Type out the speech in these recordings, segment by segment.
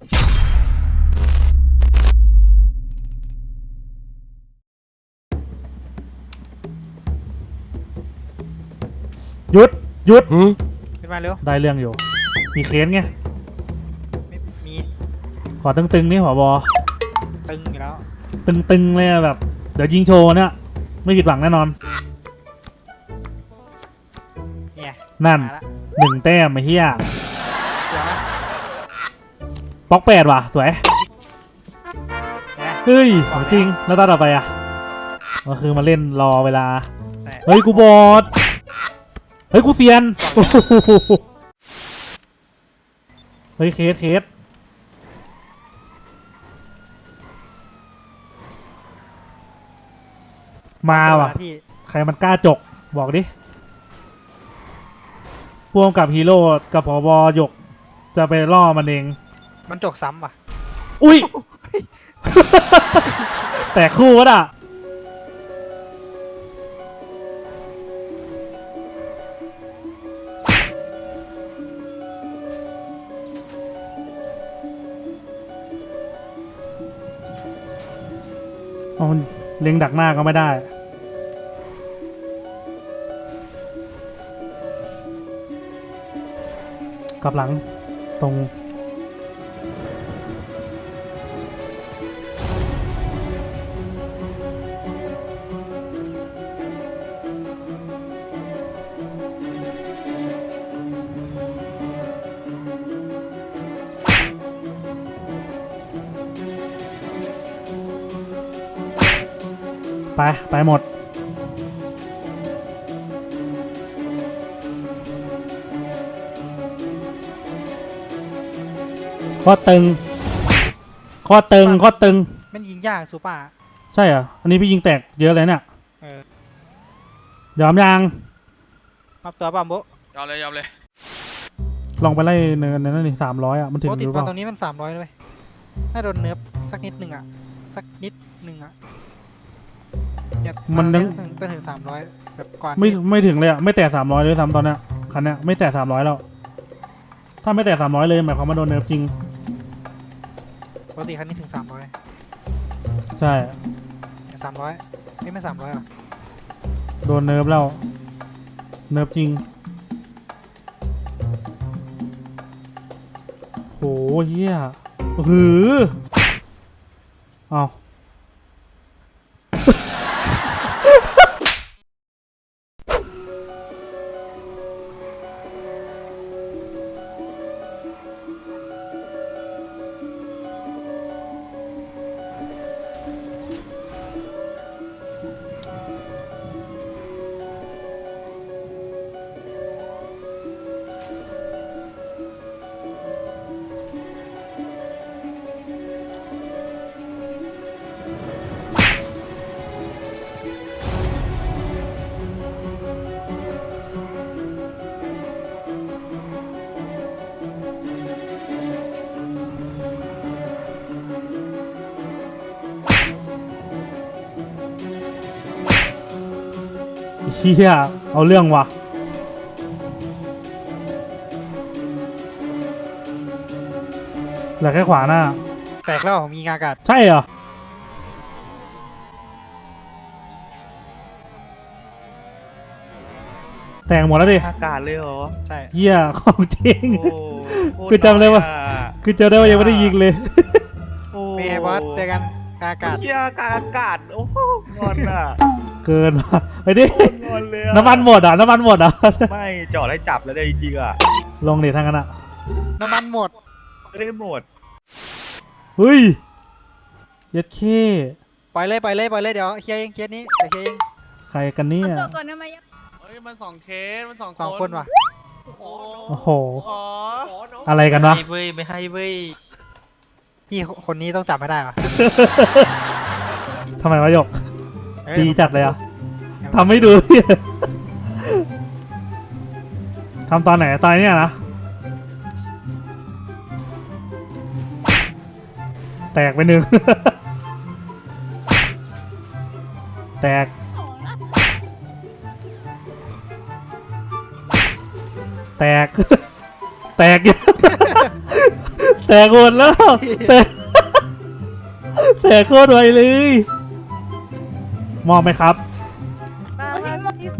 หยุดหยุดขึ้นมาเร็วได้เรื่องอยู่ มีเคสไง ไม่มีขอตึงๆนี่ผอบอตึงอยู่แล้ว ตึงๆเลยอะแบบ เดี๋ยวยิงโชว์เนี่ย ไม่ผิดหวังแน่นอน เนี่ยนั่น มาละหนึ่งแต้มไอ้เหี้ยเดี๋ยวนะ บล็อกแปดว่ะ สวยเนี่ยเฮ้ยของจริง แล้วตาต่อไปอะก็คือมาเล่นรอเวลาใช่เฮ้ย กูบอดเฮ้ย กูเซียน เฮ้ย เคสเคสมาว่ะที่ใครมันกล้าจก บอกดิพ่วงกับฮีโร่กับผอบอยก จะไปล่อมันเอง มันจกซ้ำว่ะ อุ้ย แต่คู่ก็ด่ะ เอามันเล็งดักหน้าก็ไม่ได้ กลับหลังตรง ข้อตึง ข้อตึง ข้อตึง มันยิงยากซูเปอร์ใช่เหรอ อันนี้พี่ยิงแตกเยอะเลยเนี่ยเออยอมยังมอบตัวป่ะโบะยอมเลยยอมเลย ลองไปไล่เนินนั่นนี่สามร้อยอะ มันถึงโบะหติดรือเปมาล่าตรงนี้มันสามร้อยเลยน่าโดนเนิร์ฟสักนิดหนึ่งอะ สักนิดหนึ่งอะอย่ามันยังถึงไปถึงสามร้อยแบบก่อนไม่ที่ไม่ถึงเลยอะ ไม่แตะสามร้อยเลยซ้ำตอนเนี้ยคันเนี้ยไม่แตะสามร้อยแล้ว ถ้าไม่แตะสามร้อยเลยหมายความว่าโดนเนิร์ฟจริง ปกติคันนี้ถึงสามร้อยใช่ สามร้อยไม่ไม่สามร้อยอะโดนเนิร์ฟแล้ว เนิร์ฟจริงโหเฮียหือเอา เฮียเอาเรื่องว่ะเหลือแค่ขวาหน้า แตกแล้วผมยิงอากาศ ใช่เหรอ แต่งหมดแล้วดิอากาศเลยเหรอใช่เฮียของจริง โอ้โหคือจำได้ว่าโคตรน้อยอะคือเจอได้ว่ายังไม่ได้ยิงเลย โอ้เป็นไงบอสเจอกันกลางอากาศเหี้ยอากาศอากาศโอ้โหงอนอะ เกินว่ะไปดิ งอนเลยอะน้ำมันหมดอะ น้ำมันหมดอะ ไม่จอดให้จับแล้วได้จริงๆอะลงเดี๋ยวทางกันอะ น้ำมันหมด ไม่ได้หมดเฮ้ยเยัดเข้ปล่อยเลยปล่อยเลยปล่อยเลยเดี๋ยวเคลียร์เองเคลียร์นี้เดี๋ยวเคลียร์เองใครกันเนี่ยเอาตัวก่อนทำไมอะเฮ้ยมันสองเคสมันสองสองคนว่ะโอ้โห ขออะไรกันวะไม่ให้เว้ยไม่ให้เว้ยพี่คนนี้ต้องจับให้ได้ว่ะทำไมวะหยกเอ้ย ดีจัดเลยอะเดี๋ยวทำให้ดูทำตอนไหนตอนเนี้ยนะแตกไปหนึ่งแตกแตก แตก แตกหมดแล้ว แตก แตกโคตรไวเลย มอบไหมครับ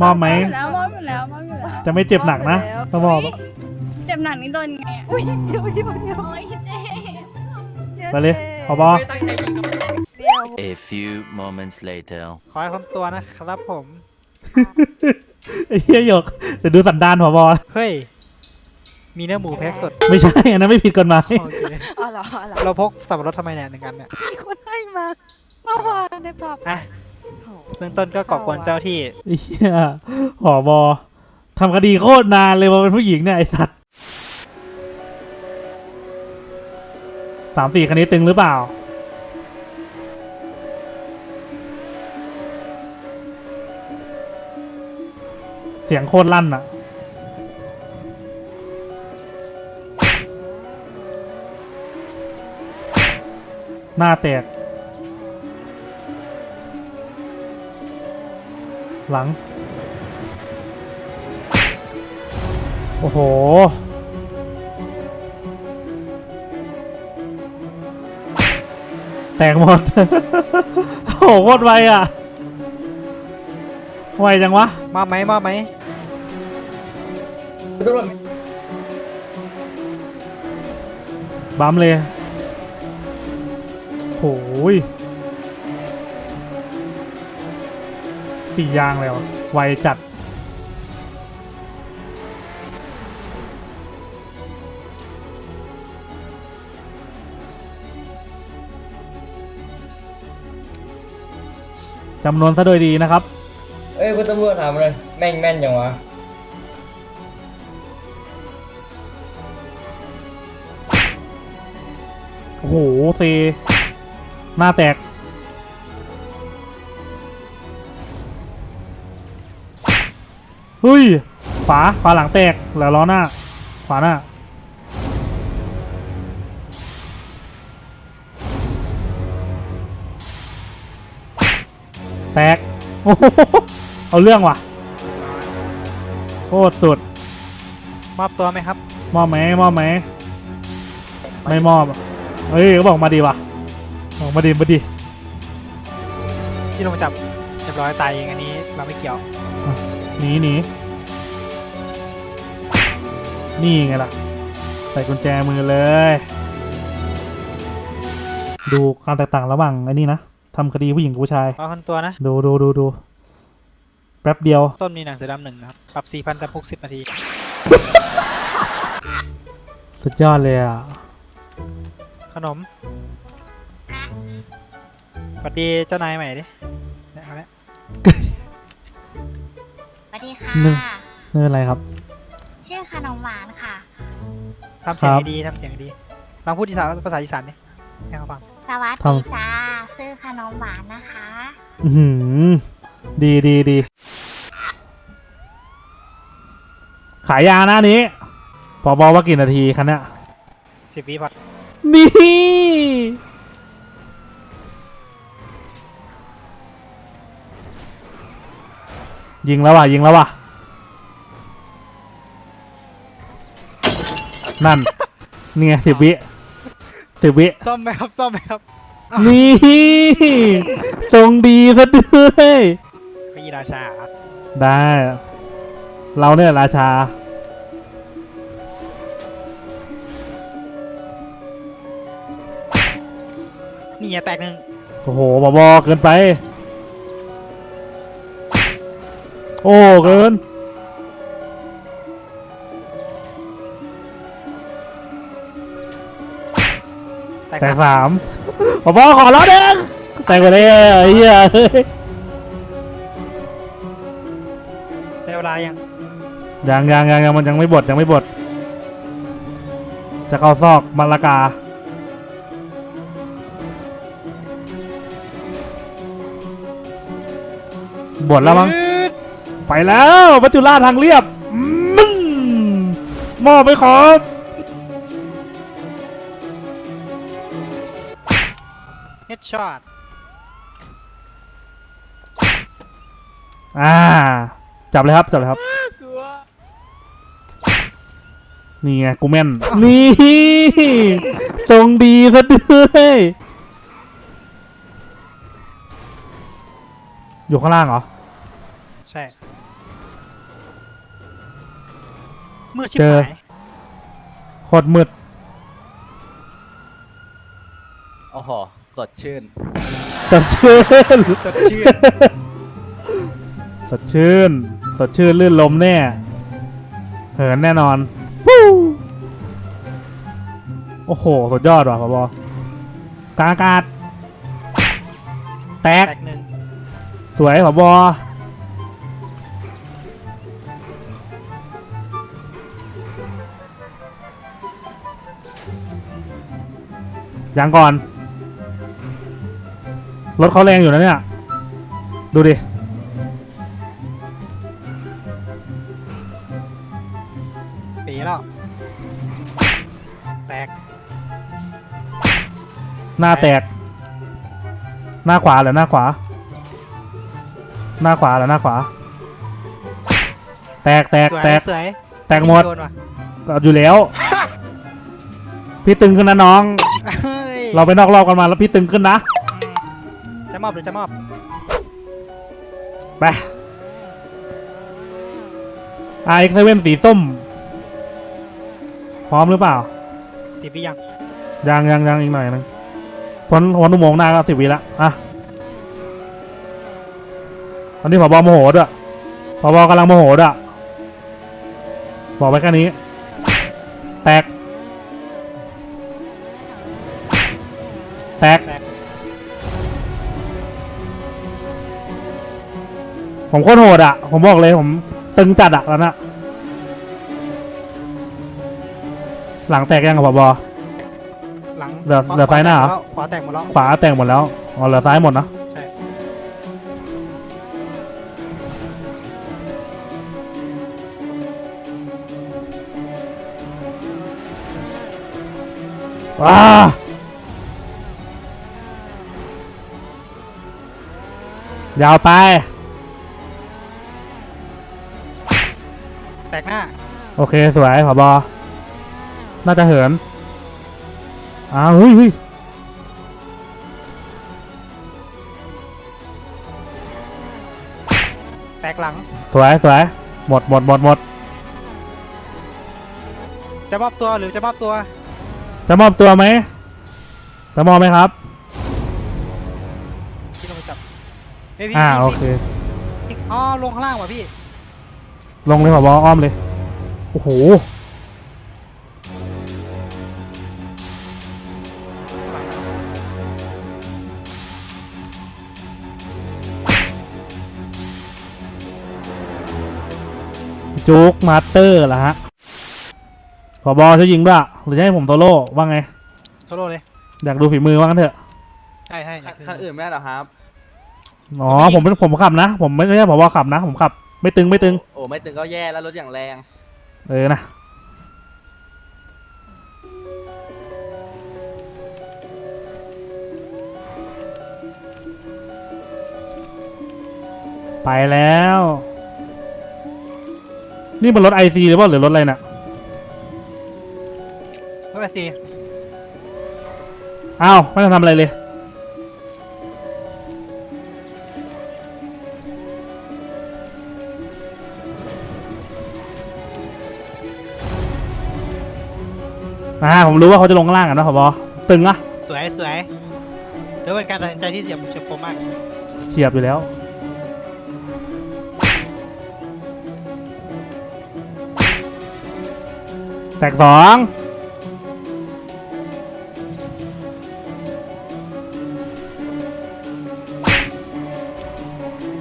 มอบไหม แล้วมอบอยู่แล้วมอบอยู่แล้วจะไม่เจ็บหนักนะถ้ามอบเฮ้ยเจ็บหนักนี่โดนไงอะอุ้ยเดี๋ยวเดี๋ยวเดี๋ยวโอ้ยเจ๊ไปเลยขอบอเดี๋ยว A few moments later. ขอให้คนตัวนะครับผม ไอ้เหี้ยหยกเดี๋ยวดูสันดานผอบอเฮ้ย มีเนื้อหมูแพ็กสดไม่ใช่อันนั้นไม่ผิดกฎหมายโอเคอ๋อเหรออ๋อเหรอเราพกสับปะรดทำไมเนี่ยหนึ่งอันเนี่ย มีคนให้มาเมื่อวานในผับอะโอ้โห เบื้องต้นก็ก่อกวนเจ้าที่ไอ้เหี้ยผอบอทำคดีโคตรนานเลยมาเป็นผู้หญิงเนี่ยไอสัตว์สามสี่คันนี้ตึงหรือเปล่า เสียงโคตรลั่นอะหน้าแตก หลัง โอ้โห แตกหมด โอ้โหโคตรไวอะ ไวจังวะมอบไหมมอบไหมบัมเลยโอ้ย ตียางแล้วะไวจัด จำนวนซะโดยดีนะครับ เอ้ยคุณตำรวจถามเลยแม่งแม่นยังวะโอ้โหเซหน้าแตก เฮ้ยฝาฝาหลังแตกแล้วล้อหน้าฝาหน้าแตกโอ้โหเอาเรื่องว่ะโคตรสุด มอบตัวไหมครับ มอบไหมมอบไหมไม่มอบอะเฮ้ยก็บอกมาดีว่ะบอกมาดีมาดีที่ลงมาจับเรียบร้อยตายเองอันนี้เราไม่เกี่ยว หนีหนีนี่ไงล่ะ ใส่กุญแจมือเลย ดูความแตกต่างระหว่างไอ้นี่นะทำคดีผู้หญิงกับผู้ชายขอคนตัวนะ ดูดูดูดูแป๊บเดียว ต้นมีหนังสือดำหนึ่งนะครับ ปรับ 4 0 0 0แต่พก10 นาที สุดยอดเลยอะ ขนมสวัสดีเจ้านายใหม่ดิเนี่ยเอาละ สวัสดีค่ะหนึ่งนี่เป็นไรครับ ชื่อขนมหวานค่ะ ทำเสียงครับดีๆทำเสียงดีลองพูดอีสานภาษาอีสานดิให้เขาฟัง สวัสทำดีจ้าซื้อขนมหวานนะคะ อือหือดีดีดี ขายยาหน้านี้พอบอกว่ากี่นาทีคันเนี้ยสิบวิพอดนี่ ยิงแล้วว่ะยิงแล้วว่ะนั่นเนี่ยสิบวิสิบวิซ่อมไหมครับซ่อมไหมครับ นี่ทรงดีซะด้วยพระยีราชาเหรอได้ เราเนี่ยราชา นี่อย่าแตกหนึ่งโอ้โหบอบอเกินไป โอ้เกินแตกแตสากมสามบอบอขอร้องเด้งแตกไปเลยไอ้เหี้ยเฮ้ยได้เวลายังยังยังยังยังมันยังไม่บดยังไม่บด จะเข้าซอกมันละกาบดแล้วมั้ง ไปแล้วมัจจุราชทางเรียบมึนมอบไปขอเฮดช็อตอ่า จับเลยครับ จับเลยครับกลัวนี่ไงกูแม่น นี่ทรงดีซะด้วยอยู่ข้างล่างเหรอ ใช่ มือชิบเจอ หายโคตรมืดโอ้โหสดชื่น สดชื่น สดชื่น สดชื่น สดชื่นลื่นลมแน่ เหินแน่นอนฟู้โอ้โห สุดยอดว่ะพบอกลางอากาศ แตก แตกหนึ่งสวยผบ ยังก่อน รถเขาแรงอยู่นะเนี่ย ดูดิ ปีแล้ว แตก หน้าแตก หน้าขวาหรือหน้าขวา หน้าขวาหรือหน้าขวา แตกแตกสวยแตกสวยแตกหมดโดนว่ะ ก็อยู่แล้ว พี่ตึงขึ้นนะน้องเฮ้ย เราไปนอกรอบกันมาแล้วพี่ตึงขึ้นนะอืมจะมอบหรือจะมอบ ไป RX7 สีส้ม พร้อมหรือเปล่าสีพี่ยัง ยังยังยังอีกหน่อยนึงพ้นพ้นอุโมงค์หน้าก็สิบวิละอะตอนนี้ผบโมโหด้วยผบกำลังโมโหด้วยบอกไปแค่นี้ ผมโคตรโหดอะ ผมบอกเลยผมตึงจัดอะแล้วนะหลังแตกยังกับผบหลังเหลือขวเหลือซ้ายหน้าเหรอ ขวาแตกหมดแล้วขวาแต่งหมดแล้วอ๋อเหลือซ้ายหมดนะใช่ว้ายาวไป โอเคสวยผบน่าจะเหินอ้าวเฮ้ยเฮ้ยแตกหลัง สวยสวยหมดหมดหมดหมดจะมอบตัวหรือจะมอบตัว จะมอบตัวไหมจะมอบไหมครับพี่ลงไปจับเฮ้ยพี่อ่าพี่โอเคพี่อ๋อลงข้างล่างว่ะพี่ ลงเลยผบอ้อมเลย โอ้โหจุกมาสเตอร์เหรอฮะผบจะยิงด้วยหรือจะให้ผมโซโล่ว่าไง โซโล่เลย อยากดูฝีมือว่างั้นเถอะ ใช่ใช่อยากคันอื่นไม่ได้หรอครับอ๋อผมเป็นผมขับนะ ผมไม่ใช่ผบขับนะ ผมขับ ไม่ตึงไม่ตึง โอ้ไม่ตึงก็แย่แล้วรถอย่างแรง เออนะไปแล้ว นี่มันรถไอซีหรือเปล่าหรือรถอะไรน่ะเฮ้ยตีอ้าวไม่ต้องทำอะไรเลย ผมรู้ว่าเขาจะลงข้างล่างกันนะขอบอตึงอะสวยสวยเดี๋ยวเป็นการตัดสินใจที่เสียบเฉียบคมมากเฉียบอยู่แล้ว แตกสอง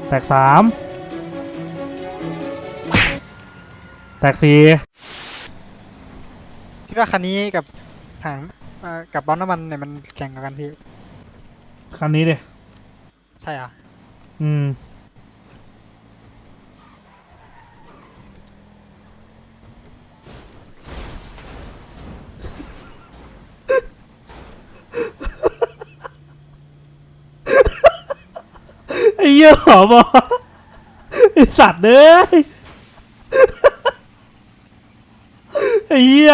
แตกสามแตกสี่ พี่ว่าคันนี้กับถังเอ่อกับบอลน้ำมันเนี่ยมันแข่งกันพี่ คันนี้ดิใช่เหรอะอืม ไอ้เหี้ยหอบอไอ้สัตว์เอ้ย ไอ้เหี้ย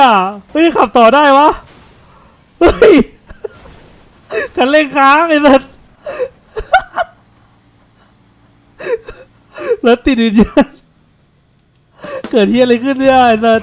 เฮ้ยขับต่อได้วะเฮ้ยคันเร่งค้างไอ้สัสแล้วติดวิญญาณเกิดเฮียอะไรขึ้นเนี่ยไอ้สัส